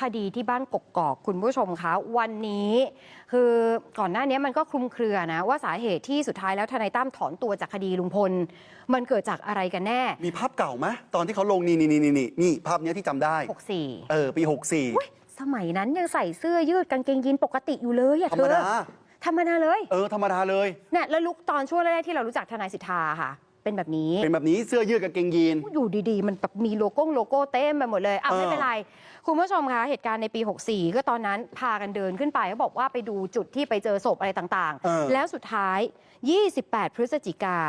คดีที่บ้านกกอกคุณผู้ชมคะวันนี้ คือก่อนหน้านี้มันก็คลุมเครือนะ ว่าสาเหตุที่สุดท้ายแล้วทนายตั้มถอนตัวจากคดีลุงพล มันเกิดจากอะไรกันแน่ มีภาพเก่าไหมตอนที่เขาลงนี่นี่นี่นี่นี่ภาพเนี้ยที่จำได้ 64 เออ ปี อุ๊ยสมัยนั้นยังใส่เสื้อยืดกางเกงยีนปกติอยู่เลยอะ64ธรเธรมอดา ธรรมดาเลย เออ ธรรมดาเลย เนี่ยแล้วลุกตอนช่วงแรกๆที่เรารู้จักทนายสิทธาค่ะ เป็นแบบนี้ เป็นแบบนี้เสื้อยืดกับเกงยีน อยู่ดีๆ มันแบบมีโลโก้โลโก้เต็มไปหมดเลยอะเออ ไม่เป็นไร คุณผู้ชมคะเหตุการณ์ในปี 64 ก็ตอนนั้นพากันเดินขึ้นไปเขาบอกว่าไปดูจุดที่ไปเจอศพอะไรต่างเออ ๆ แล้วสุดท้าย 28 พฤศจิกา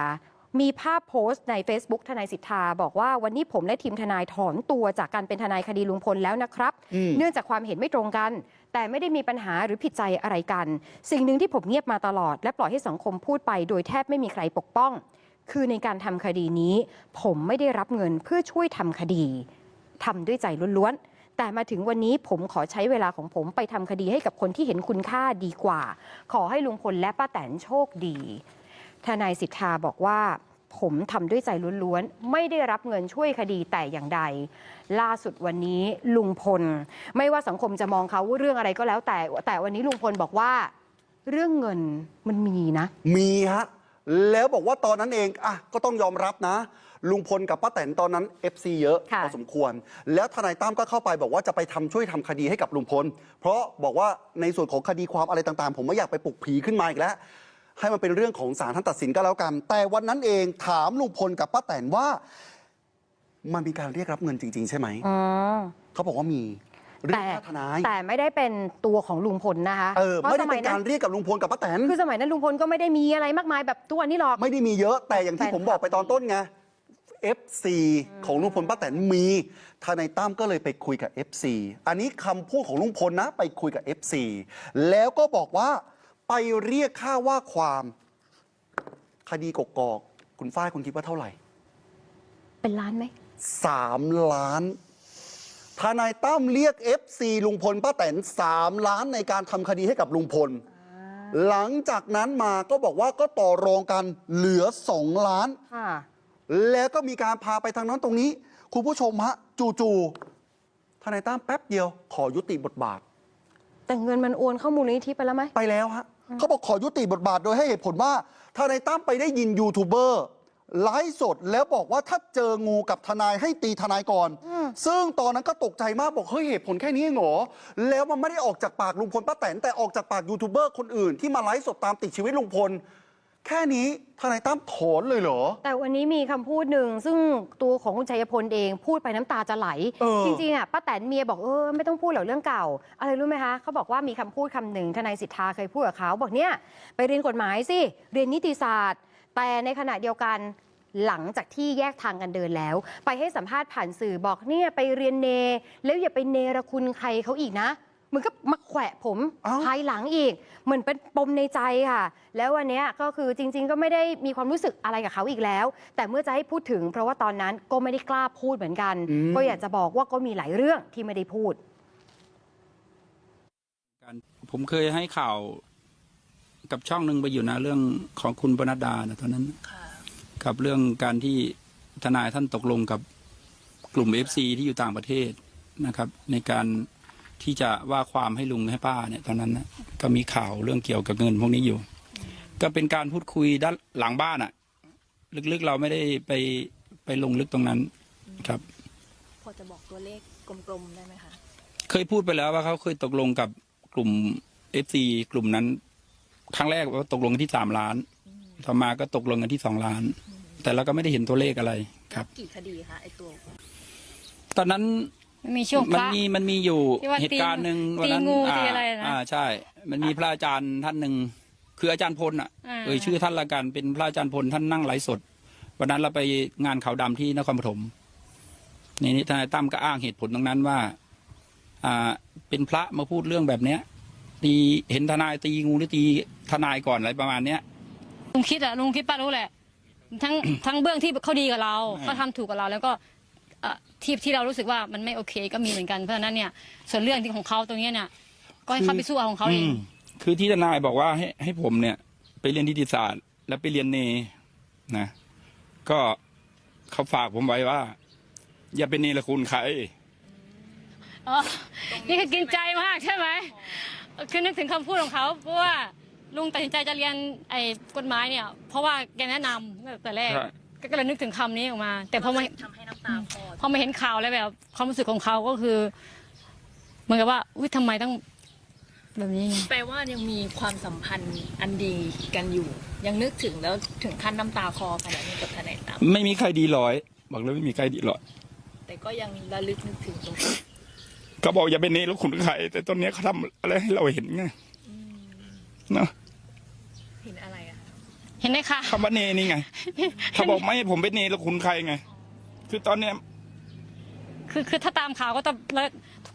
มีภาพโพสต์ใน Facebook ทนายสิทธา บอกว่าวันนี้ผมและทีมทนายถอนตัวจากการเป็นทนายคดีลุงพลแล้วนะครับ อืม เนื่องจากความเห็นไม่ตรงกัน แต่ไม่ได้มีปัญหาหรือผิดใจอะไรกัน สิ่งหนึ่งที่ผมเงียบมาตลอด และปล่อยให้สังคมพูดไปโดยแทบไม่มีใครปกป้อง คือในการทำคดีนี้ ผมไม่ได้รับเงินเพื่อช่วยทำคดีทำด้วยใจล้วนๆ แต่มาถึงวันนี้ผมขอใช้เวลาของผมไปทำคดีให้กับคนที่เห็นคุณค่าดีกว่า ขอให้ลุงพลและป้าแตนโชคดี ทนายสิทธาบอกว่าผมทำด้วยใจล้วนๆ ไม่ได้รับเงินช่วยคดีแต่อย่างใด ล่าสุดวันนี้ลุงพล ไม่ว่าสังคมจะมองเขาว่าเรื่องอะไรก็แล้วแต่ แต่วันนี้ลุงพลบอกว่า เรื่องเงินมันมีนะ มีฮะ แล้วบอกว่าตอนนั้นเองอะก็ต้องยอมรับนะ ลุงพลกับป้าแตนตอนนั้น FC เยอะค่ะพอสมควร แล้วทนายตั้มก็เข้าไปบอกว่าจะไปทำช่วยทำคดีให้กับลุงพล เพราะบอกว่าในส่วนของคดีความอะไรต่างๆ ผมไม่อยากไปปลุกผีขึ้นมาอีกแล้ว ให้มันเป็นเรื่องของศาลท่านตัดสินก็แล้วกัน แต่วันนั้นเองถามลุงพลกับป้าแตนว่า มันมีการเรียกรับเงินจริง ๆ ใช่ไหม อ๋อ เขาบอกว่ามี เรียกแต่ค่าทนายแต่ไม่ได้เป็นตัวของลุงพลนะคะเออพราะไม่ได้สเป็ยนการเรียกกับลุงพลกับป้าแตนคือสมัยนั้นลุงพลก็ไม่ได้มีอะไรมากมายแบบตัวนนี้หรอกไม่ได้มีเยอะแต่อย่างที่แฟนผมบอกไปตอนต้นไง FC ของลุงพลป้าแตนมีทนายตั้มก็เลยไปคุยกับ FC อันนี้คำพูดของลุงพลนะ ไปคุยกับ FC แล้วก็บอกว่าไปเรียกค่าว่าความคดีกกอก คุณฝ้ายคุณคิดว่าเท่าไหร่ เป็นล้านไหมสามล้าน ทนายตั้มเรียก FC ลุงพลป้าแตนสามล้านในการทำคดีให้กับลุงพล หลังจากนั้นมาก็บอกว่าก็ต่อรองกันเหลือสองล้าน ค่ะ แล้วก็มีการพาไปทางนั้นตรงนี้ คุณผู้ชมฮะ จู่ๆทนายตั้มแป๊บเดียว ขอยุติบทบาท แต่เงินมันโอนเข้ามูลนิธิไปแล้วไหม ไปแล้วฮะเขาบอกขอยุติบทบาทโดยให้เหตุผลว่าทนายตั้มไปได้ยินยูทูบเบอร์ ไลฟ์สดแล้วบอกว่าถ้าเจองูกับทนายให้ตีทนายก่อน ซึ่งตอนนั้นก็ตกใจมากบอกเฮ้ยเหตุผลแค่นี้เองเหรอ แล้วมันไม่ได้ออกจากปากลุงพลป้าแตนแต่ออกจากปากยูทูบเบอร์คนอื่นที่มาไลฟ์สดตามติดชีวิตลุงพล แค่นี้ทนายตั้มถอนเลยเหรอ แต่วันนี้มีคำพูดหนึ่งซึ่งตัวของคุณชัยพลเองพูดไปน้ำตาจะไหล เออ จริงๆอะป้าแตนเมียบอกเออไม่ต้องพูดหรอกเรื่องเก่า อะไรรู้ไหมคะเขาบอกว่ามีคำพูดคำหนึ่งทนายสิทธาเคยพูดกับเขาบอกเนี่ยไปเรียนกฎหมายสิ เรียนนิติศาสตร์ แต่ในขณะเดียวกันหลังจากที่แยกทางกันเดินแล้ว ไปให้สัมภาษณ์ผ่านสื่อบอกเนี่ยไปเรียนเน แล้วอย่าไปเนรคุณใครเขาอีกนะเหมันก็มาแขวะผมเอ้าภายหลังอีก เหมือนเป็นปมในใจค่ะ แล้ววันเนี้ยก็คือจริง ๆ ก็ไม่ได้มีความรู้สึกอะไรกับเขาอีกแล้ว แต่เมื่อจะให้พูดถึง เพราะว่าตอนนั้นก็ไม่ได้กล้าพูดเหมือนกันอืมก็อยากจะบอกว่าก็มีหลายเรื่องที่ไม่ได้พูดการผมเคยให้ข่าว กับช่องหนึ่งไปอยู่นะเรื่องของคุณปนัดดานะตอนนั้น กับเรื่องการที่ทนายท่านตกลงกับกลุ่มเอฟซีที่อยู่ต่างประเทศนะครับ ในการที่จะว่าความให้ลุงให้ป้าเนี่ยตอนนั้นนะก็มีข่าวเรื่องเกี่ยวกับเงินพวกนี้อยู่ ก็เป็นการพูดคุยด้านหลังบ้านอะลึกๆเราไม่ได้ไปไปลงลึกตรงนั้นครับ พอจะบอกตัวเลขกลมๆได้ไหมคะ เคยพูดไปแล้วว่าเขาเคยตกลงกับกลุ่มเอฟซีกลุ่มนั้น ครั้งแรกว่าตกลงกันที่สามล้าน ต่อมาก็ตกลงกันที่สองล้าน แต่เราก็ไม่ได้เห็นตัวเลขอะไรครับ กี่คดีคะไอตัว ตอนนั้นมันมีช่วงพมันระ มีมันมีอยู่ที่ว่าเหตุการณ์หนึ่งตีวันนั้นตีงูอ่าตีอะไรนะอ่าใช่ มันมีพระอาจารย์ท่านหนึ่งคืออาจารย์พลอะอ่า เอ่ยชื่อท่านละกันเป็นพระอาจารย์พลท่านนั่งไลฟ์สด วันนั้นเราไปงานเขาวดำที่นครปฐมนี่นี่ทนายตั้มก็อ้างเหตุผลตรงนั้นว่า อ่า เป็นพระมาพูดเรื่องแบบเนี้ย ตีเห็นทนายตีงูหรือตีทนายก่อนอะไรประมาณเนี้ยลุงคิดอะลุงคิดป้ารู้แหละ ทั้งทั้งเบื้องที่เขาดีกับเราอ่าเขาทำถูกกับเราแล้วก็เอ่อที่ที่เรารู้สึกว่ามันไม่โอเคก็มีเหมือนกันเพราะฉะนั้นเนี่ยส่วนเรื่องที่ของเขาตรงเนี้ยเนี่ยก็ให้เขาไปสู้เอาของเขาเอง มคือที่ทนายบอกว่าให้ให้ผมเนี่ย ไปเรียนนิติศาสตร์ แล้วไปเรียนเนนะ ก็เขาฝากผมไว้ว่า อย่าเป็นเนรคุณใคร อ๋อนี่คือกินใจมากใช่ไหม คือนึกถึงคำพูดของเขาเพราะว่าลุงตัดสินใจจะเรียนไอ้กฎหมายเนี่ย เพราะว่าแกแนะนำตั้งแต่แรก ใช่ ก็เลยนึกถึงคำนี้ออกมา แต่พอมาทำให้น้ำตาคลอพอมาเห็นข่าวแล้วแบบ ความรู้สึกของเขาก็คือ เหมือนกับว่าอุ้ยทำไมต้องแบบนี้ไงแปลว่ายังมีความสัมพันธ์อันดีกันอยู่ ยังนึกถึงแล้วถึงขั้นน้ำตาคลอขนาดนี้กับทนายตั้มไม่มีใครดีร้อย บอกเลยไม่มีใครดีร้อย แต่ก็ยังระลึกนึกถึงตรงนี้ เขาบอกอย่าเป็นเนรคุณใครแต่ตอนเนี้ยเขาทำอะไรให้เราเห็นไงเนาะเห็นอะไรอะคะเห็นไหมคะคำว่าเนนี่ไงเขาบอกไม่ให้ผมเป็นเนรคุณใครไง คือตอนเนี้ยคือคือถ้าตามข่าวก็ต้องแล้ว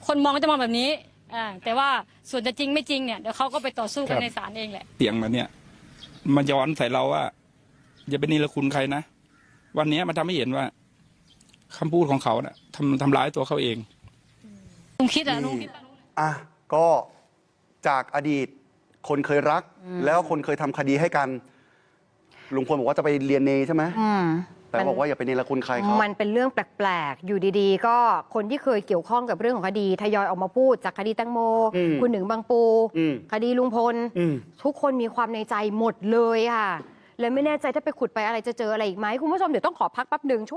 คนมองก็จะมองแบบนี้อ่าแต่ว่าส่วนจะจริงไม่จริงเนี่ยเดี๋ยวเขาก็ไปต่อสู้กันในศาลเองแหละเสียงมาเนี่ยมาย้อนใส่เราว่าอย่าเป็นเนรคุณใครนะวันเนี้ยมันทำให้เห็นว่าคำพูดของเขาน่ะทำทำร้ายตัวเขาเอง ลุงคิดอะนี่ลุงคิดอะอะก็จากอดีตคนเคยรัก แล้วคนเคยทำคดีให้กันลุงพลบอกว่าจะไปเรียนเนใช่ไหมอืม แต่บอกว่าอย่าไปเนรคุณใครเขา มันเป็นเรื่องแปลก ๆ อยู่ดีๆ ก็คนที่เคยเกี่ยวข้องกับเรื่องของคดีทยอยออกมาพูดจากคดีแตงโม อืมคุณหนึ่งบางปู อืม คดีลุงพล อืม ทุกคนมีความในใจหมดเลยค่ะเลยไม่แน่ใจถ้าไปขุดไปอะไรจะเจออะไรอีกไหมคุณผู้ชมเดี๋ยวต้องขอพักแป๊บหนึ่ง